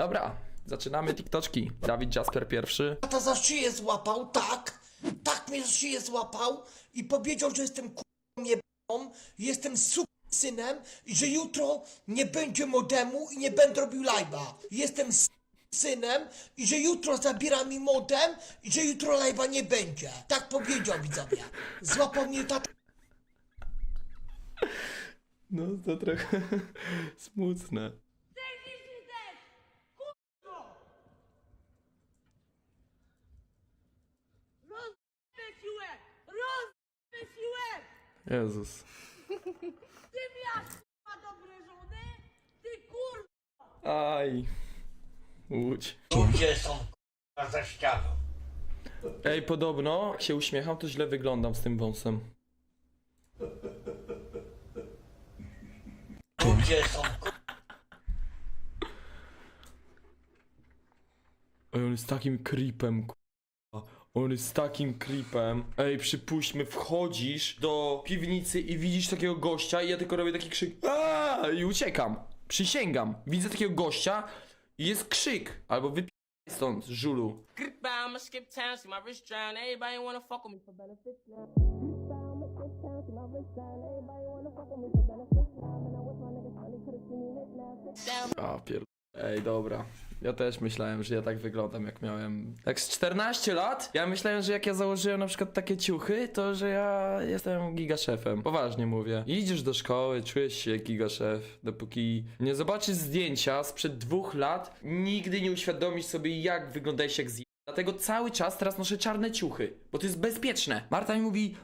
Dobra, zaczynamy TikToczki. Dawid Jasper pierwszy. tata za szyję złapał, tak, tak mnie za szyję złapał i powiedział, że jestem k***ą jebaną, jestem synem i że jutro nie będzie modemu i nie będę robił live'a. Jestem s- synem i że jutro zabiera mi modem i że jutro live'a nie będzie. Tak powiedział widzowie. Złapał mnie tata No to trochę smutne. Jezus. Ty miałeś kurwa dobre żony? Ty kurwa! Aj. Łódź. Ludzie są k***a za ścianą. Ej, podobno jak się uśmiecham, to źle wyglądam z tym wąsem. Ludzie są k***a Ej, on jest takim creepem, k***a. On jest takim creepem. Ej, przypuśćmy, wchodzisz do piwnicy i widzisz takiego gościa i ja tylko robię taki krzyk Aaaa! i uciekam. Przysięgam. Widzę takiego gościa i jest krzyk. Albo wypij stąd, żulu. Grip bound, I'ma skip town, see my wrist drown. Everybody wanna fuck with me for benefits now. Grip bound, I'ma skip town, see my wrist drown. Everybody wanna fuck with me for benefits now. And I wish my niggas really could've seen me lit now. Sit down. A, pier... Ej, dobra. Ja też myślałem, że ja tak wyglądam, jak miałem... Jak z 14 lat, ja myślałem, że jak ja założyłem na przykład takie ciuchy, to że ja jestem gigaszefem. Poważnie mówię. Idziesz do szkoły, czujesz się gigaszef, dopóki nie zobaczysz zdjęcia sprzed dwóch lat, nigdy nie uświadomisz sobie, jak wyglądałeś jak z... Dlatego cały czas teraz noszę czarne ciuchy, bo to jest bezpieczne. Marta mi mówi,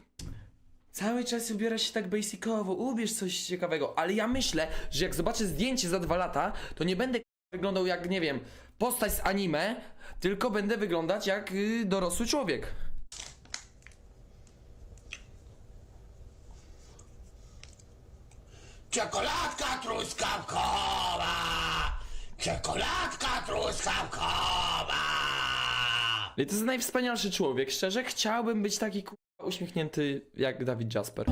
Cały czas ubierasz się tak basicowo, ubierz coś ciekawego, ale ja myślę, że jak zobaczę zdjęcie za dwa lata, to nie będę wyglądał jak, nie wiem, postać z anime, tylko będę wyglądać jak y, dorosły człowiek. Czekoladka truskawkowa! Czekoladka truskawkowa! I to jest najwspanialszy człowiek, szczerze, chciałbym być taki k***a, uśmiechnięty jak Dawid Jasper.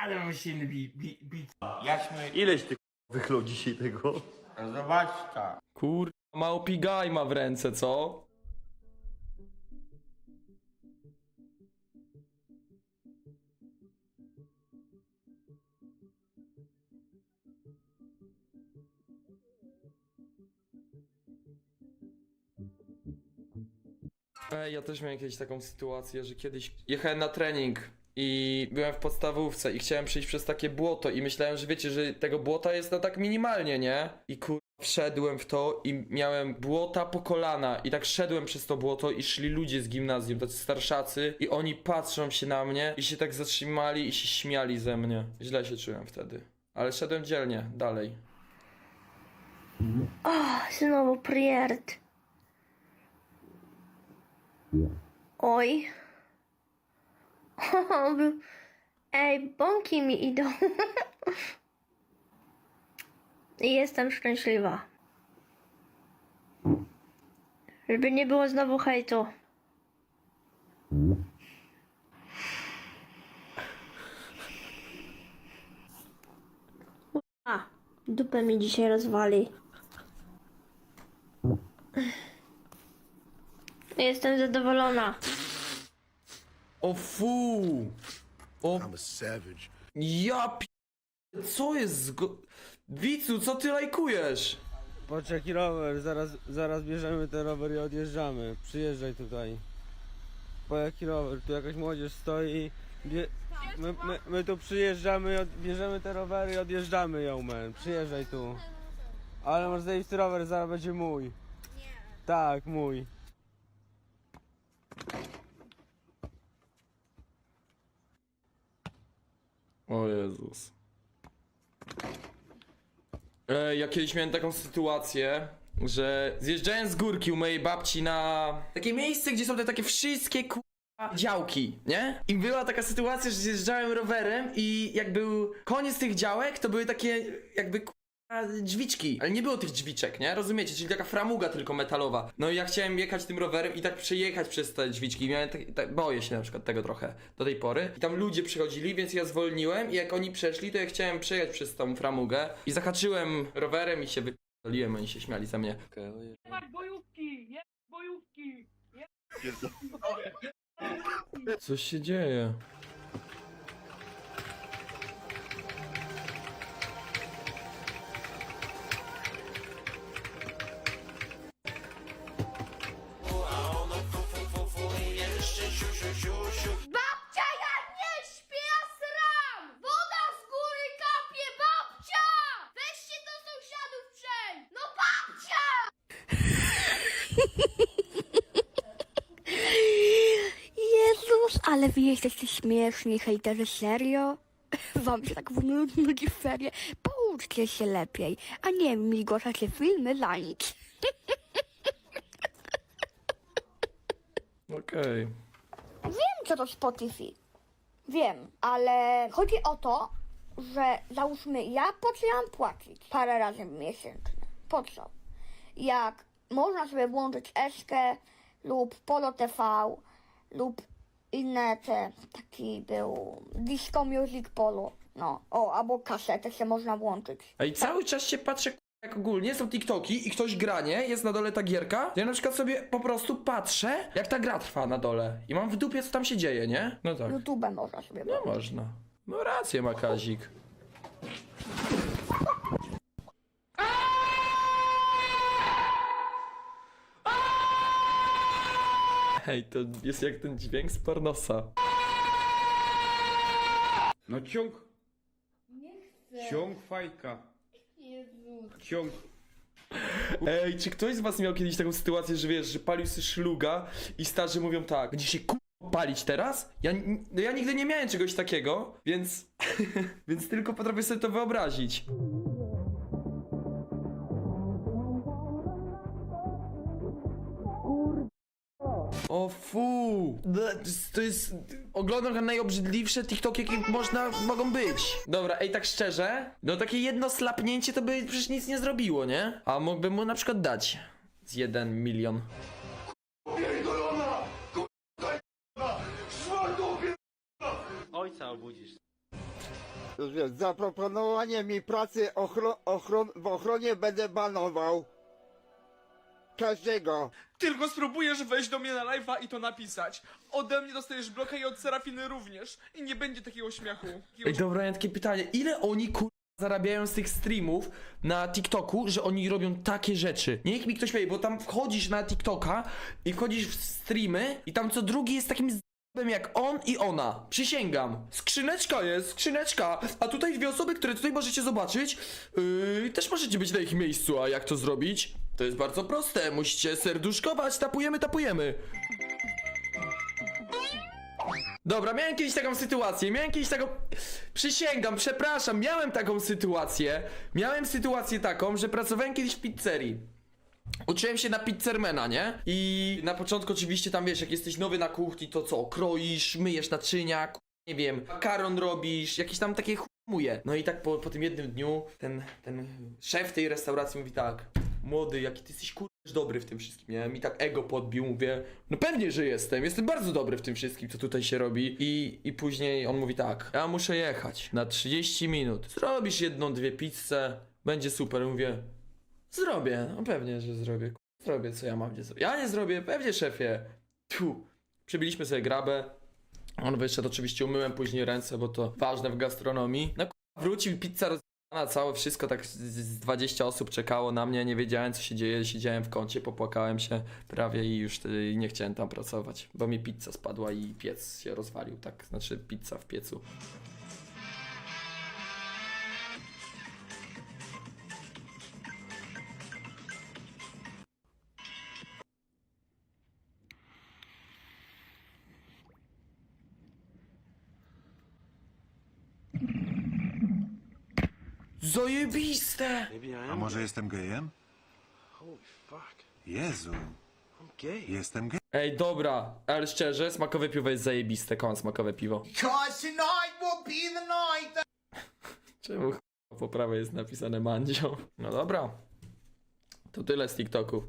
Ale mam silny bi, bi. Jaśmy... Ileś ty wychlał dzisiaj tego? Zobaczcie. Kur... Mało pigaj ma w ręce, co? Ej, ja też miałem kiedyś taką sytuację, że kiedyś jechałem na trening i byłem w podstawówce i chciałem przejść przez takie błoto i myślałem, że wiecie, że tego błota jest no tak minimalnie, nie? I kur... Wszedłem w to i miałem błota po kolana i tak szedłem przez to błoto i szli ludzie z gimnazjum, tacy starszacy i oni patrzą się na mnie i się tak zatrzymali i się śmiali ze mnie. Źle się czułem wtedy. Ale szedłem dzielnie, dalej. Znowu priert. Oj. Ej, bąki mi idą. Jestem szczęśliwa. Żeby nie było znowu hejtu. A, dupę mi dzisiaj rozwali. Jestem zadowolona. O fu! O I'm a savage. Ja pi... Co jest z go... Wicu, co ty lajkujesz? Patrz jaki rower, zaraz, zaraz bierzemy ten rower i odjeżdżamy. Przyjeżdżaj tutaj. Po jaki rower, tu jakaś młodzież stoi. Bie... My, my, my tu przyjeżdżamy, i od... bierzemy te rowery i odjeżdżamy ją, man. Przyjeżdżaj tu. Ale masz zajebisty rower, zaraz będzie mój. Nie. Tak, mój. O Jezus. Ej, ja kiedyś miałem taką sytuację, że zjeżdżałem z górki u mojej babci na takie miejsce, gdzie są te takie wszystkie ku... k***a, działki, nie? I była taka sytuacja, że zjeżdżałem rowerem i jak był koniec tych działek, to były takie jakby drzwiczki, ale nie było tych drzwiczek, nie? Rozumiecie? Czyli taka framuga tylko metalowa. No i ja chciałem jechać tym rowerem i tak przejechać przez te drzwiczki. Miałem tak, tak, boję się na przykład tego trochę do tej pory. I tam ludzie przychodzili, więc ja zwolniłem i jak oni przeszli, to ja chciałem przejechać przez tą framugę i zahaczyłem rowerem i się wypaliłem, oni się śmiali ze mnie. Jebać bojówki! Jebać bojówki! Coś się dzieje. Ale wy jesteście śmieszni, hejterzy, serio? Wam się tak nudzi w ferie? Pouczcie się lepiej, a nie migoszacie filmy za nic. Okej. Wiem, co to Spotify. Wiem, ale chodzi o to, że załóżmy, ja po co ja mam płacić parę razy miesięcznie? Po co? Jak można sobie włączyć Eskę lub Polo TV lub inne te, taki był Disco Music Polo, no, o, albo kasetę się można włączyć. I cały czas się patrzę, k***a, jak ogólnie są TikToki i ktoś granie, jest na dole ta gierka. Ja na przykład sobie po prostu patrzę, jak ta gra trwa na dole. I mam w dupie, co tam się dzieje, nie? No tak. YouTube można sobie No włączyć. można. No rację ma Kazik. Hej, to jest jak ten dźwięk z pornosa. No ciąg. Ciąg fajka. Ciąg. Ej, czy ktoś z was miał kiedyś taką sytuację, że wiesz, że palił sobie szluga i starzy mówią tak, będzie się ku... palić teraz? Ja, n- no ja nigdy nie miałem czegoś takiego, więc... więc tylko potrafię sobie to wyobrazić. Fu! To jest-. Oglądam chyba najobrzydliwsze TikToki, jakie można, mogą być. Dobra, ej, tak szczerze, no takie jedno slapnięcie to by przecież nic nie zrobiło, nie? A mógłbym mu na przykład dać z jeden milion. Ojca obudzisz. Już wiesz, zaproponowanie mi pracy ochro, ochron, w ochronie będę banował. Każdego. Tylko spróbujesz wejść do mnie na live'a i to napisać. Ode mnie dostajesz blokę i od Serafiny również. I nie będzie takiego śmiechu. Ej, dobra, ja takie pytanie, ile oni kur... zarabiają z tych streamów na TikToku, że oni robią takie rzeczy? Niech mi ktoś powie, bo tam wchodzisz na TikToka i wchodzisz w streamy i tam co drugi jest takim z***em jak on i ona. Przysięgam. Skrzyneczka jest, skrzyneczka. A tutaj dwie osoby, które tutaj możecie zobaczyć, yy, też możecie być na ich miejscu. A jak to zrobić? To jest bardzo proste. Musicie serduszkować. Tapujemy, tapujemy. Dobra, miałem kiedyś taką sytuację, miałem kiedyś taką... Przysięgam, przepraszam, miałem taką sytuację. Miałem sytuację taką, że pracowałem kiedyś w pizzerii. Uczyłem się na pizzermana, nie? I na początku oczywiście tam wiesz, jak jesteś nowy na kuchni, to co? Kroisz, myjesz naczynia, ku- nie wiem, makaron robisz, jakieś tam takie chumuje. No i tak po, po tym jednym dniu ten, ten szef tej restauracji mówi tak Młody, jaki ty jesteś kur... dobry w tym wszystkim, nie? Mi tak ego podbił, mówię No pewnie, że jestem, jestem bardzo dobry w tym wszystkim, co tutaj się robi I, i później on mówi tak Ja muszę jechać na 30 minut Zrobisz jedną, dwie pizze, będzie super, mówię Zrobię, no pewnie, że zrobię. Ku- Zrobię, co ja mam gdzie zrobić. Ja nie zrobię, pewnie szefie. Tu. Przybiliśmy sobie grabę. On wyszedł, oczywiście umyłem później ręce, bo to ważne w gastronomii. No wrócił, pizza rozjechana, całe wszystko, tak z- z 20 osób czekało na mnie, nie wiedziałem co się dzieje, siedziałem w kącie, popłakałem się prawie i już y, nie chciałem tam pracować, bo mi pizza spadła i piec się rozwalił, tak, znaczy pizza w piecu. Zajebiste! A może jestem gejem? Jezu. Jestem gej. Ej, dobra, ale szczerze, smakowe piwo jest zajebiste. Kocham smakowe piwo. Cause tonight will be the night Czemu ch- po prawej jest napisane Mandzio? No dobra. To tyle z TikToku.